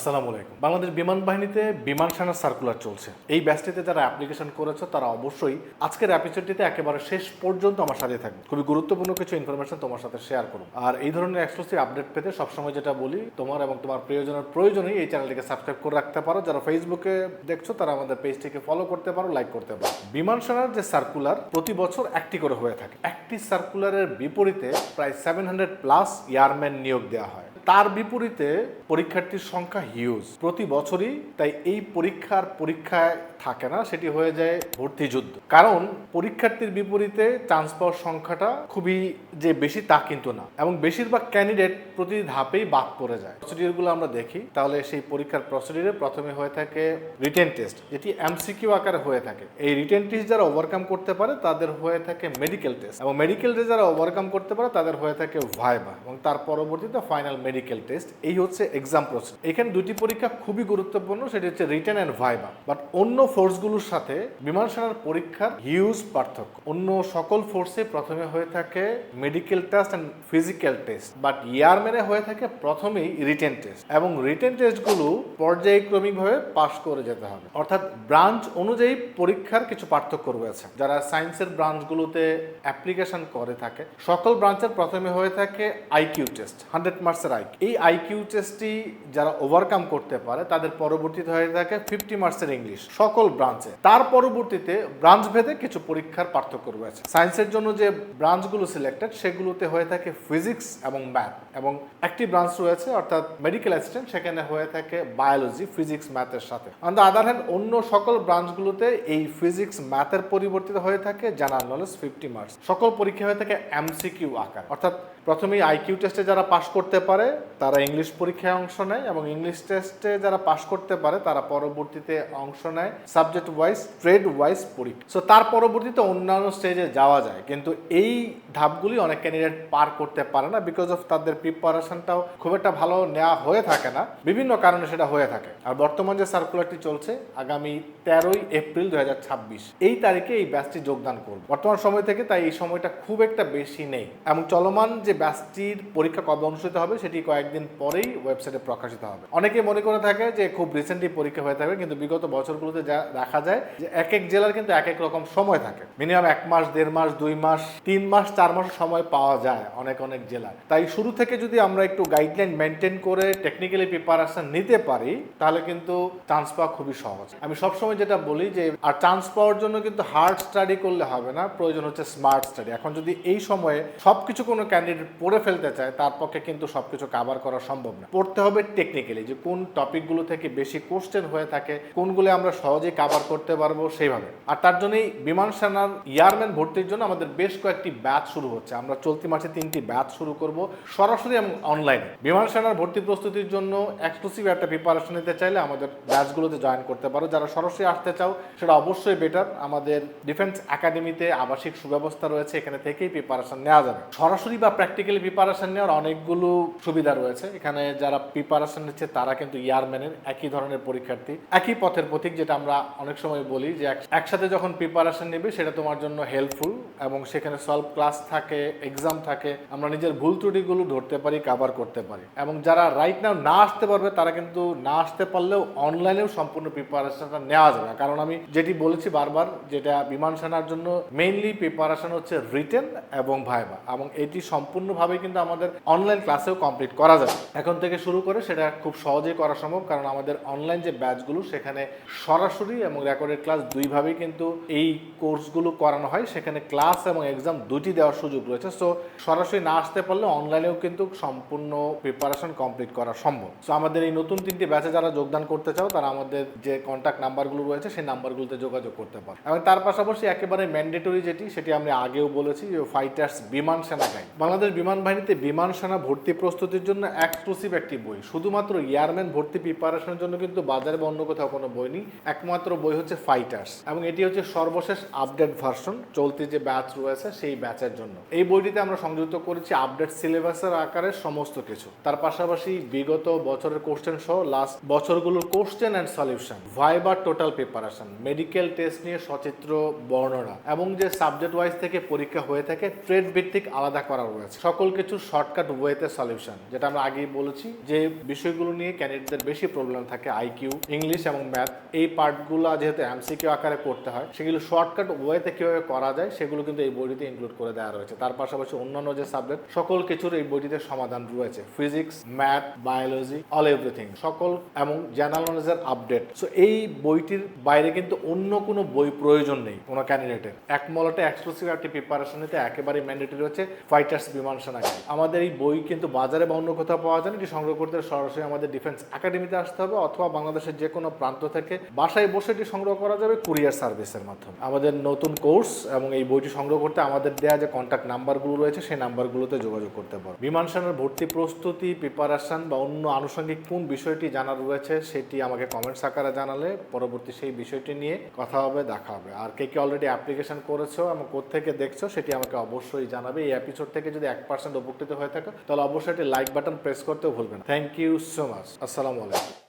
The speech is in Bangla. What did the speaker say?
আসসালামু আলাইকুম। বাংলাদেশ বিমান বাহিনীতে বিমান সেনার সার্কুলার চলছে। এই ব্যাচটিতে যারা অ্যাপ্লিকেশন করেছ, তারা অবশ্যই আজকের এপিসোডটিতে একেবারে শেষ পর্যন্ত আমার সাথে থাকবে। খুবই গুরুত্বপূর্ণ কিছু ইনফরমেশন তোমার সাথে শেয়ার করব। আর এই ধরনের এক্সক্লুসিভ আপডেট পেতে সবসময় যেটা বলি, তোমার এবং তোমার প্রিয়জনের প্রয়োজনেই এই চ্যানেলটিকে সাবস্ক্রাইব করে রাখতে পারো। যারা ফেসবুকে দেখছ, তারা আমাদের পেজটিকে ফলো করতে পারো লাইক করতে পারো। বিমান সেনার যে সার্কুলার প্রতি বছর একটি করে হয়ে থাকে। একটি সার্কুলারের বিপরীতে প্রায় সেভেন হান্ড্রেড প্লাস ইয়ারম্যান নিয়োগ দেওয়া হয়। তার বিপরীতে পরীক্ষার্থীর সংখ্যা হিউজ প্রতি বছরই তাই এই পরীক্ষার পরীক্ষায় থাকে না, সেটি হয়ে যায় ভর্তি যুদ্ধ। কারণ পরীক্ষার্থীর বিপরীতে চান্স পাওয়ার সংখ্যাটা খুবই যে বেশি তা কিন্তু না। এবং বেশিরভাগ ক্যান্ডিডেট প্রতি ধাপেই বাদ পড়ে যায়। প্রসিডিউরগুলো আমরা দেখি, তাহলে সেই পরীক্ষার প্রসিডিউরে প্রথমে হয়ে থাকে রিটেন টেস্ট যেটি এমসিকিউ আকারে হয়ে থাকে। এই রিটেন টেস্ট যারা ওভারকাম করতে পারে, তাদের হয়ে থাকে মেডিকেল টেস্ট এবং মেডিকেল টেস্ট যারা ওভারকাম করতে পারে, তাদের হয়ে থাকে ভাইবা এবং তার পরবর্তীতে ফাইনাল মেডিকেল টেস্ট এই হচ্ছে এক্সাম প্রসেস এখানে দুটি পরীক্ষা খুবই গুরুত্বপূর্ণ, সেটি হচ্ছে রিটেন অ্যান্ড ভাইবা বাট অন্য ফোর্সগুলোর সাথে বিমান সেনার পরীক্ষার হিউজ পার্থক্য। অন্য সকল ফোর্সে প্রথমে হয়ে থাকে medical test and physical test but ইয়ারম্যানে হয়ে থাকে প্রথমেই রিটেন টেস্ট এবং রিটেন টেস্টগুলো পর্যায়ক্রমিকভাবে পাশ করে যেতে হবে। অর্থাৎ ব্রাঞ্চ অনুযায়ী পরীক্ষার কিছু পার্থক্য রয়েছে। যারা সায়েন্সের ব্রাঞ্চগুলোতে অ্যাপ্লিকেশন করে থাকে, সকল ব্রাঞ্চের প্রথমে হয়ে থাকে আইকিউ টেস্ট হান্ড্রেড মার্কসের এই আইকিউ টেস্টটি যারা ওভারকাম করতে পারে, তাদের পরবর্তীতে হয়ে থাকে ফিফটি মার্কসের ইংলিশ সকল ব্রাঞ্চে তার পরবর্তীতে ব্রাঞ্চ ভেদে কিছু পরীক্ষার পার্থক্য রয়েছে। সায়েন্সের জন্য যে ব্রাঞ্চগুলো সিলেক্টেড সেগুলোতে হয়ে থাকে ফিজিক্স এবং ম্যাথ এবং একটি ব্রাঞ্চ রয়েছে, অর্থাৎ মেডিকেল অ্যাসিস্ট্যান্ট সেখানে হয়ে থাকে বায়োলজি ফিজিক্স ম্যাথের সাথে। অন দ্য আদার হ্যান্ড অন্য সকল ব্রাঞ্চগুলোতে এই ফিজিক্স ম্যাথের পরিবর্তিত হয়ে থাকে জেনারেল নলেজ ফিফটি মার্কস সকল পরীক্ষা হয়ে থাকে এমসিকিউ আকার, অর্থাৎ প্রথমেই আইকিউ টেস্টে যারা পাশ করতে পারে, তারা ইংলিশ পরীক্ষায় অংশ নেয় এবং ইংলিশ টেস্টে যারা পাশ করতে পারে, তারা পরবর্তীতে অংশ নেয় সাবজেক্ট ওয়াইজ ট্রেড ওয়াইজ পরীক্ষা। সো তার পরবর্তীতে অন্যান্য স্টেজে যাওয়া যায়। কিন্তু এই ধাপগুলি অনেক ক্যান্ডিডেট পার করতে পারে না বিকজ অফ তাদের প্রিপারেশনটাও খুব একটা ভালো নেওয়া হয়ে থাকে না। বিভিন্ন কারণে সেটা হয়ে থাকে। আর বর্তমান যে সার্কুলারটি চলছে, আগামী তেরোই এপ্রিল দু হাজার ছাব্বিশ, এই তারিখে এই ব্যাচটি যোগদান করবে। বর্তমান সময় থেকে তাই এই সময়টা খুব একটা বেশি নেই। এবং চলমান যে ব্যাচটির পরীক্ষা কবে অনুষ্ঠিত হবে সেটি কয়েকদিন পরেই ওয়েবসাইটে প্রকাশিত হবে। অনেকে মনে করে থাকে যে খুব রিসেন্টলি পরীক্ষা হয়ে থাকবে, কিন্তু বিগত বছরগুলোতে যা দেখা যায় যে এক এক জেলার কিন্তু এক এক রকম সময় থাকে। মিনিমাম এক মাস, দেড় মাস, দুই মাস, তিন মাস, চার মাস সময় পাওয়া যায় অনেক অনেক জেলায়। তাই শুরু থেকে যদি আমরা একটু গাইডলাইন মেনটেন করে টেকনিক্যালি প্রিপারেশন নিতে পারি, তাহলে কিন্তু চান্স পাওয়া খুবই সহজ। আমি সবসময় যেটা বলি যে, আর চান্স পাওয়ার জন্য কিন্তু হার্ড স্টাডি করলে হবে না, প্রয়োজন হচ্ছে স্মার্ট স্টাডি এখন যদি এই সময়ে সবকিছু কোনো ক্যান্ডিডেট পড়ে ফেলতে চায়, তার পক্ষে কিন্তু সবকিছু কাভার করা সম্ভব না। পড়তে হবে টেকনিক্যালি যে কোন টপিকগুলো থেকে বেশি কোশ্চেন হয়ে থাকে, কোনগুলো আমরা সহজেই কাভার করতে পারব সেইভাবে। আর তার জন্যই বিমান সেনার ইয়ারম্যান ভর্তির জন্য আমাদের বেশ কয়েকটি ব্যাচ শুরু হচ্ছে। আমরা চলতি মাসে তিনটি ব্যাচ শুরু করব সরাসরি এবং অনলাইনে বিমান সেনার ভর্তি প্রস্তুতির জন্য এক্সক্লুসিভ একটা প্রিপারেশন নিতে চাইলে আমাদের ব্যাচগুলোতে জয়েন করতে পারো। যারা সরাসরি আসতে চাও, সেটা অবশ্যই বেটার আমাদের ডিফেন্স একাডেমিতে আবাসিক সুব্যবস্থা রয়েছে, এখানে থেকেই প্রিপারেশন নেওয়া যাবে। সরাসরি বা প্র্যাকটিক্যালি প্রিপারেশন নেওয়ার অনেকগুলো সুবিধা রয়েছে। এখানে যারা প্রিপারেশন নিচ্ছে, তারা কিন্তু ইয়ারম্যানের একই ধরনের পরীক্ষার্থী, একই পথের পথিক যেটা আমরা অনেক সময় বলি যে এক- একসাথে যখন প্রিপারেশন নেবে, সেটা তোমার জন্য হেল্পফুল এবং সেখানে সলভ ক্লাস থাকে এক্সাম থাকে, আমরা নিজের ভুল ত্রুটিগুলো ধরতে পারি কাভার করতে পারি। এবং যারা রাইট নাও না আসতে পারবে, তারা কিন্তু না আসতে পারলেও অনলাইনেও সম্পূর্ণ প্রিপারেশনটা নেওয়া যাবে কারণ আমি যেটি বলেছি বারবার, যেটা বিমান সেনার জন্য মেইনলি প্রিপারেশন হচ্ছে রিটেন এবং ভাইবা এবং এটি সম্পূর্ণভাবে কিন্তু আমাদের অনলাইন ক্লাসেও কমপ্লিট করা যাবে। এখন থেকে শুরু করে সেটা খুব সহজেই করা সম্ভব, কারণ আমাদের অনলাইন যে ব্যাচগুলো সেখানে সরাসরি এবং রেকর্ডেড ক্লাস দুইভাবেই কিন্তু এই কোর্সগুলো করানো হয়। সেখানে ক্লাস এবং এক্সাম দুটি দেওয়ার সুযোগ রয়েছে। সো সরাসরি না আসতে পারলে অনলাইনেও কিন্তু সম্পূর্ণ প্রিপারেশন কমপ্লিট করা সম্ভব। সো আমাদের এই নতুন তিনটি ব্যাচে যারা যোগদান করতে চাও, তারা আমাদের যে কন্ট্যাক্ট নাম্বারগুলো রয়েছে, সেই নাম্বারগুলোতে যোগাযোগ করতে পারো। এবং তার পাশাপাশি একেবারে ম্যান্ডেটরি যেটি, সেটি আমি আগেও বলেছি ফাইটার্স বিমান সেনা গাইড বাংলাদেশ বিমান বাহিনীতে বিমান সেনা ভর্তি প্রস্তুতির জন্য এক্সক্লুসিভ একটি বই। শুধুমাত্র এয়ারম্যান ভর্তি প্রিপারেশনের জন্য কিন্তু বাজারে বা অন্য কোথাও কোনো বই নেই। একমাত্র বই হচ্ছে ফাইটার্স এবং এটি হচ্ছে সর্বশেষ আপডেট ভার্সন চলতি যে ব্যাচ রয়েছে সেই ব্যাচের জন্য। এই বইটিতে আমরা সংযুক্ত করেছি আপডেট সিলেবাসের আকারে সমস্ত কিছু। তার পাশাপাশি বিগত বছরের কোশ্চেন সহ লাস্ট বছরগুলোর কোশ্চেন অ্যান্ড সলিউশন ভাইবার টোটাল প্রিপারেশন মেডিকেল টেস্ট নিয়ে সচিত্র, বর্ণনা এবং যে সাবজেক্ট ওয়াইজ থেকে পরীক্ষা হয়ে থাকে ট্রেড ভিত্তিক আলাদা করা রয়েছে। সকল কিছু শর্টকাট ওয়েতে সলিউশন যেটা আমরা আগেই বলেছি যে বিষয়গুলো নিয়ে ক্যান্ডিডেটদের বেশি প্রবলেম থাকে আইকিউ ইংলিশ এবং ম্যাথ এই পার্টগুলো যেহেতু এমসিকিউ আকারে করতে হয়, সেগুলো শর্টকাট ওয়েতে কীভাবে করা যায়, সেগুলো কিন্তু এই বইটিতে ইনক্লুড করে দেওয়া রয়েছে। তার পাশাপাশি অন্যান্য যে সাবজেক্ট সকল কিছুর এই বইটিতে সমাধান রয়েছে। Physics math biology all everything সকল এবং জেনারেল নলেজের আপডেট সো এই বইটির বাইরে কিন্তু অন্য কোনো বই প্রয়োজন নেই কোনো ক্যান্ডিডেটের এক মলটে এক্সক্লুসিভ একটি প্রিপারেশন নিতে একেবারেই ম্যান্ডেটরি রয়েছে ফাইটার্স বিমান সেনা গাইড। আমাদের এই বই কিন্তু বাজারে বা অন্য কোথাও পাওয়া যায় না, এটি সংগ্রহ করতে সরাসরি আমাদের ডিফেন্স একাডেমিতে আসতে হবে, অথবা বাংলাদেশের যে কোনো প্রান্ত থেকে বাসায় বসে এটি সংগ্রহ করা যাবে কুরিয়ার সার্ভিসের মাধ্যমে। আমাদের নতুন কোর্স এবং এই বইটি সংগ্রহ করতে আমাদের দেওয়া যে কন্ট্যাক্ট নাম্বারগুলো রয়েছে, সেই নাম্বারগুলোতে যোগাযোগ করতে পারো। বিমান ভর্তি প্রস্তুতি প্রিপারেশন বা অন্য আনুষঙ্গিক কোন বিষয়টি জানার রয়েছে, সেটি আমাকে কমেন্টস আকারে জানালে পরবর্তী সেই বিষয়টি নিয়ে কথা হবে, দেখা হবে। আর কে কে অলরেডি অ্যাপ্লিকেশন করেছ এবং কোথেকে দেখছ, সেটি আমাকে অবশ্যই জানাবে। এই এপিসোড থেকে যদি এক পার্সেন্ট উপকৃত হয়ে থাকে। তাহলে অবশ্যই একটি লাইক বাটন প্রেস করতেও ভুলবেন থ্যাংক ইউ সো মাচ আসসালামু আলাইকুম।